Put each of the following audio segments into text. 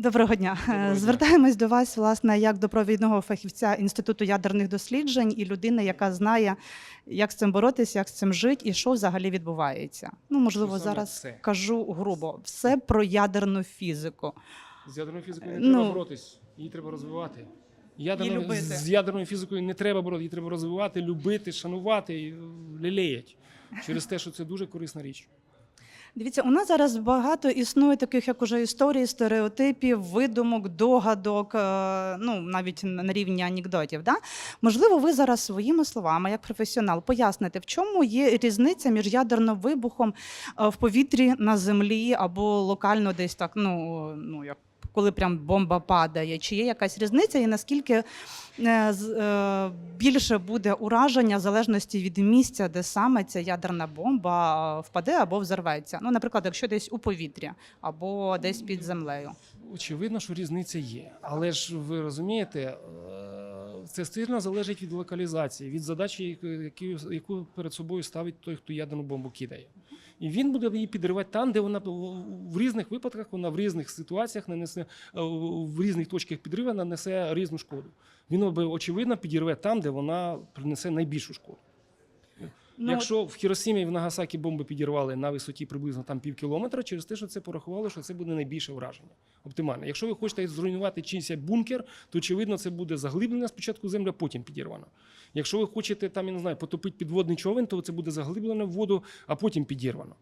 Доброго дня. Доброго дня. Звертаємось до вас, власне, як до провідного фахівця Інституту ядерних досліджень і людини, яка знає, як з цим боротися, як з цим жити і що взагалі відбувається. Ну, можливо, Що зараз все? кажу грубо, все про ядерну фізику. З ядерною фізикою не Ну, треба боротись, її треба розвивати. Любити. з ядерною фізикою не треба боротися, її треба розвивати, любити, шанувати е. Через те, що це дуже корисна річ. Дивіться, у нас зараз багато існує таких, як уже історій, стереотипів, видумок, догадок, е, ну навіть на рівні анекдотів. Да? Можливо, ви зараз своїми словами, як професіонал, поясните, в чому є різниця між ядерним вибухом е, в повітрі на землі або локально десь так, ну, ну як. Коли прям бомба падає, чи є якась різниця, і наскільки е, е, більше буде ураження в залежності від місця, де саме ця ядерна бомба е, впаде або взорветься? Ну, наприклад, якщо десь у повітрі або десь під землею. Очевидно, що різниця є. Але ж ви розумієте, це сильно залежить від локалізації, від задачі, яку перед собою ставить той, хто ядерну бомбу кидає. І він буде її підривати там, де вона в різних випадках, вона в різних ситуаціях нанесе е, в різних точках підриву нанесе різну шкоду. Він очевидно підірве там, де вона принесе найбільшу шкоду. Ну, Якщо в Хіросімі і в Нагасакі бомби підірвали на висоті приблизно там пів кілометра, через те, що це порахували, що це буде найбільше враження. Оптимально. Якщо ви хочете зруйнувати чийсь бункер, то очевидно це буде заглиблена спочатку земля, потім підірвана. Якщо ви хочете там, я не знаю, потопити підводний човен, то це буде заглиблено в воду, а потім підірвано.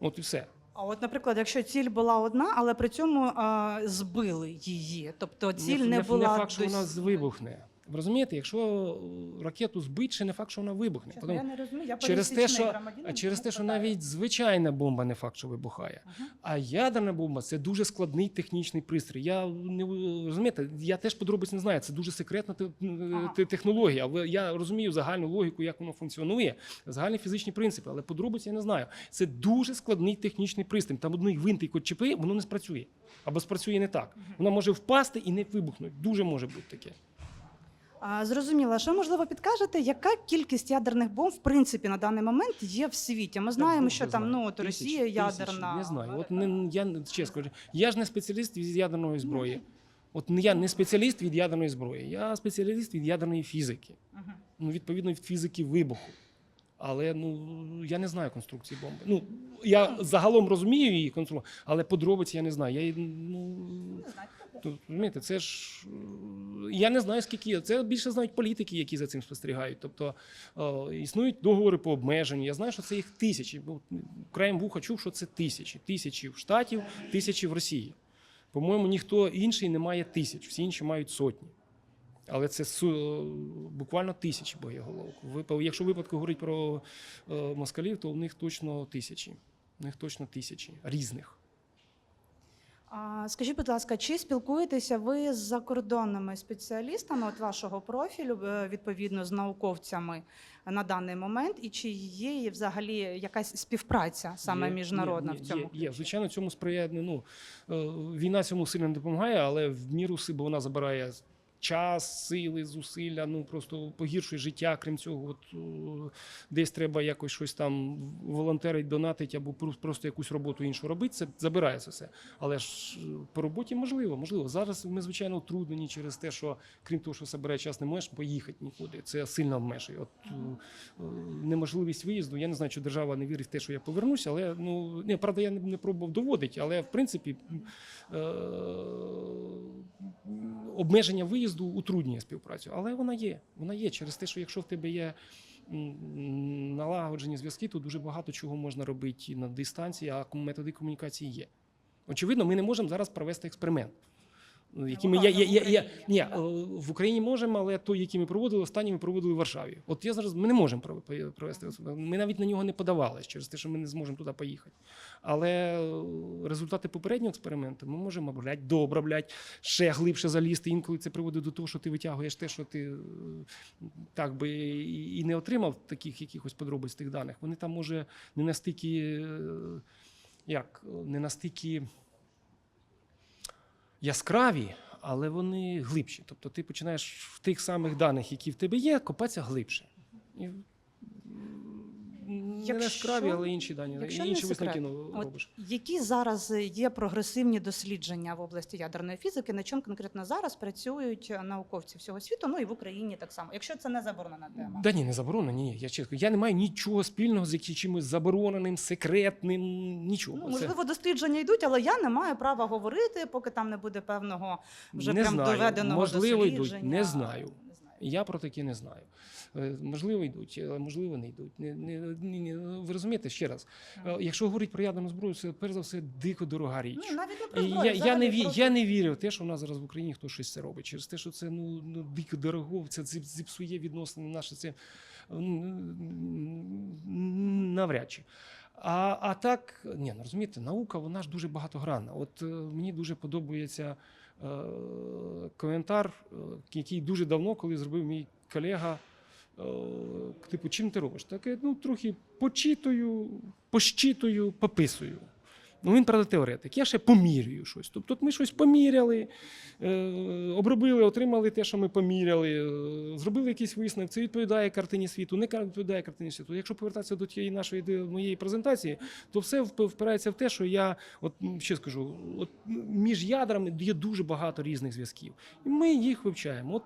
От і все. А от, наприклад, якщо ціль була одна, але при цьому е, збили її, тобто ціль не, була не факт, що дос- вона вибухне. Ви розумієте, якщо ракету збить, ще не факт, що вона вибухне. Чесно, Тому- я не розумію. Я через те, що, через те, що навіть звичайна бомба не факт, що вибухає. Ага. А ядерна бомба це дуже складний технічний пристрій. Я не розумієте, я теж подробиць не знаю. Це дуже секретна Ага. технологія. Але я розумію загальну логіку, як воно функціонує, загальні фізичні принципи, але подробиць я не знаю. Це дуже складний технічний пристрій. Там одний гвинтик чіпи, воно не спрацює. Або спрацює не так. Вона може впасти і не вибухнути. Дуже може бути таке. Зрозуміло, що можливо підкажете, яка кількість ядерних бомб в принципі на даний момент є в світі? Ми знаємо, що там ну от Росія ядерна. Не знаю. От не я чесно я ж не спеціаліст від ядерної зброї. От не я не спеціаліст від ядерної зброї, я спеціаліст від ядерної фізики. Ну, відповідно, від фізики вибуху. Але ну я не знаю конструкції бомби. Ну я загалом розумію її конструкцію, але подробиці я не знаю. Я її, ну розумієте, це ж я не знаю скільки. Це більше знають політики, які за цим спостерігають. Тобто е, існують договори по обмеженню. Я знаю, що це їх тисячі. Бо краєм вуха чув, що це тисячі. Тисячі в штатів, тисячі в Росії. По-моєму, ніхто інший не має тисяч, всі інші мають сотні. Але це су- буквально тисячі боєголовок. Якщо в випадку говорить про е, москалів, то у них точно тисячі. У них точно тисячі різних. А, скажіть, будь ласка, чи спілкуєтеся ви з закордонними спеціалістами от вашого профілю, е, відповідно з науковцями на даний момент, і чи є взагалі якась співпраця саме Є, міжнародна є, в цьому? Є, є. Звичайно, цьому сприяє. Ну, е, війна цьому сильно не допомагає, але в міру сили вона забирає час, сили, зусилля, ну просто погіршує життя. Крім цього, от, десь треба якось щось там волонтерить, донатить або просто якусь роботу іншу робити. Це забирає це все. Але ж е, по роботі можливо, можливо. Зараз ми звичайно утруднені через те, що крім того, що забирає час, не можеш поїхати нікуди. Це сильно обмежує. От е, е, неможливість виїзду. Я не знаю, чи держава не вірить в те, що я повернуся, але ну не правда, я не, не пробував доводити, але в принципі е, обмеження виїзду утруднює співпрацю. Але вона є. Вона є через те, що якщо в тебе є. Налагоджені зв'язки, то дуже багато чого можна робити на дистанції, а методи комунікації є. Очевидно, ми не можемо зараз провести експеримент. Які ми, я, я, я, я, ні, е, в Україні можемо, але той, який ми проводили, останній ми проводили в Варшаві. От я зараз ми не можемо провести. Ми навіть на нього не подавались через те, що ми не зможемо туди поїхати. Але е, результати попереднього експерименту ми можемо блядь, дообробляти, ще глибше залізти. Інколи це приводить до того, що ти витягуєш те, що ти е, так би і не отримав таких якихось подробиць тих даних. Вони там може не настільки, як, не настільки яскраві, але вони глибші. Тобто ти починаєш в тих самих даних, які в тебе є, копатися глибше. І, Не яскраві, але інші дані, якщо інші висновки секрет, ну, робиш. Які зараз є прогресивні дослідження в області ядерної фізики? На чому конкретно зараз працюють науковці всього світу? Ну і в Україні так само, якщо це не заборонена тема. Да ні, не заборонено, ні. Я чесно, я не маю нічого спільного з чимось забороненим, секретним, нічого. Ну, Це- можливо, дослідження йдуть, але я не маю права говорити, поки там не буде певного вже Не прям знаю. доведеного Можливо, дослідження. Знаю. Не знаю. Я про такі не знаю. Е, Можливо, йдуть, але можливо, не йдуть. Не, не, не, не- ви розумієте ще раз, е, якщо говорити про ядерну зброю, це перш за все дико дорога річ. Ну, навіть не про зброю, я, я, не, просто- я не вірю в те, що в нас зараз в Україні хтось щось це робить. Через те, що це ну, ну дико дорого, це зіп- зіпсує відносини наші. Це м, навряд чи. А, а так, ні, ну розумієте, наука вона ж дуже багатогранна. От е, мені дуже подобається е, коментар, е, який дуже давно, коли зробив мій колега. е, Типу, чим ти робиш? Таке, ну, трохи почитую, пощитую, пописую. Ну, він, правда, теоретик. Я ще помірюю щось. Тобто ми щось поміряли, е, обробили, отримали те, що ми поміряли, е, зробили якийсь висновок. Це відповідає картині світу, не відповідає картині світу. Якщо повертатися до тієї нашої де- моєї презентації, то все вп- впирається в те, що я, от ще скажу, от між ядрами є дуже багато різних зв'язків. І ми їх вивчаємо. От,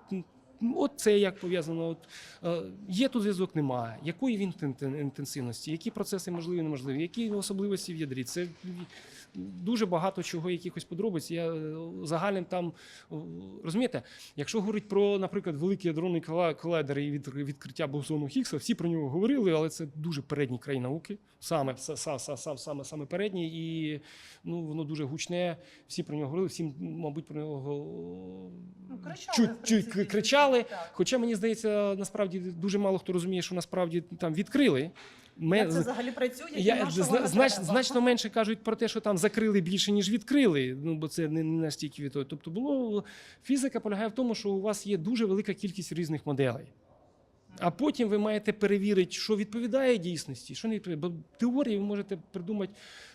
От це як пов'язано. От, е, є тут зв'язок, немає. Якої він інтенсивності, які процеси можливі, неможливі, які особливості в ядрі. Це дуже багато чого, якихось подробиць. Я е, загальним там е, розумієте, якщо говорить про, наприклад, великий кола- колайдер і від, відкриття бозону Хіггса, всі про нього говорили, але це дуже передній край науки, саме са- са- са- сам- саме, саме передній, і ну воно дуже гучне. Всі про нього говорили, всі, мабуть, про нього Ну, кричали, кричали. Хоча мені здається, насправді дуже мало хто розуміє, що насправді там відкрили. Ми- Як це взагалі працює? я, на зна- знач, значно менше кажуть про те, що там закрили більше, ніж відкрили. Ну бо це не, не настільки від того. Тобто, було фізика полягає в тому, що у вас є дуже велика кількість різних моделей. А потім ви маєте перевірити, що відповідає дійсності, що не відповідає. Бо теорії ви можете придумати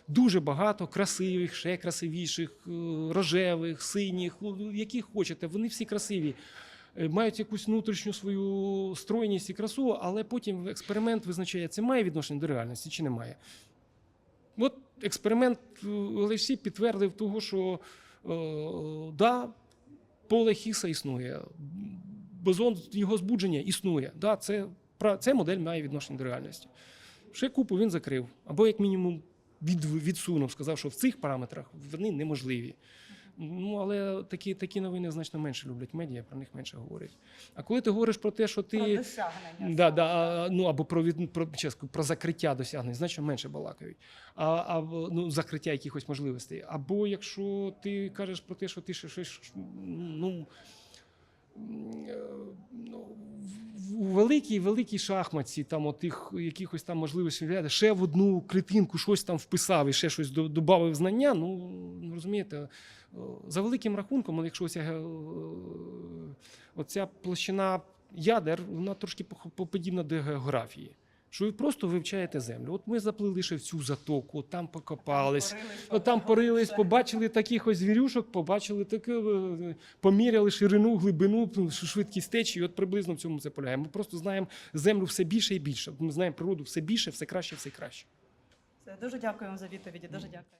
дуже багато красивих, ще красивіших, е, рожевих, синіх, яких хочете. Вони всі красиві. Е, Мають якусь внутрішню свою стройність і красу, але потім експеримент визначає, це має відношення до реальності чи не має. От експеримент е, Олексій підтвердив того, що е, да, поле Хіса існує, бозон його збудження існує. Да, це, це модель має відношення до реальності. Ще купу він закрив, або як мінімум від, відсунув, сказав, що в цих параметрах вони неможливі. Ну, але такі, такі новини значно менше люблять медіа, про них менше говорять. А коли ти говориш про те, що ти. Про досягнення. Да, да, ну або про від про, чесно, про закриття досягнень, значно менше балакають. А, а ну, закриття якихось можливостей. Або якщо ти кажеш про те, що ти щось ну. е, ну, у великій великій шахматці, там отих якихось там можливостей ще в одну клітинку щось там вписав і ще щось додав знання. Ну ну, розумієте, е, за великим рахунком, якщо оця, е, оця площина ядер, вона трошки подібна до географії. Що ви просто вивчаєте землю. От ми заплили ще в цю затоку, там покопались, от там порились, побачили таких ось звірюшок, побачили таке, е, поміряли ширину, глибину, швидкість течії. От приблизно в цьому це полягає. Ми просто знаємо землю все більше і більше. Ми знаємо природу все більше, все краще, все краще. Дуже дякую вам за відповіді. Дуже дякую.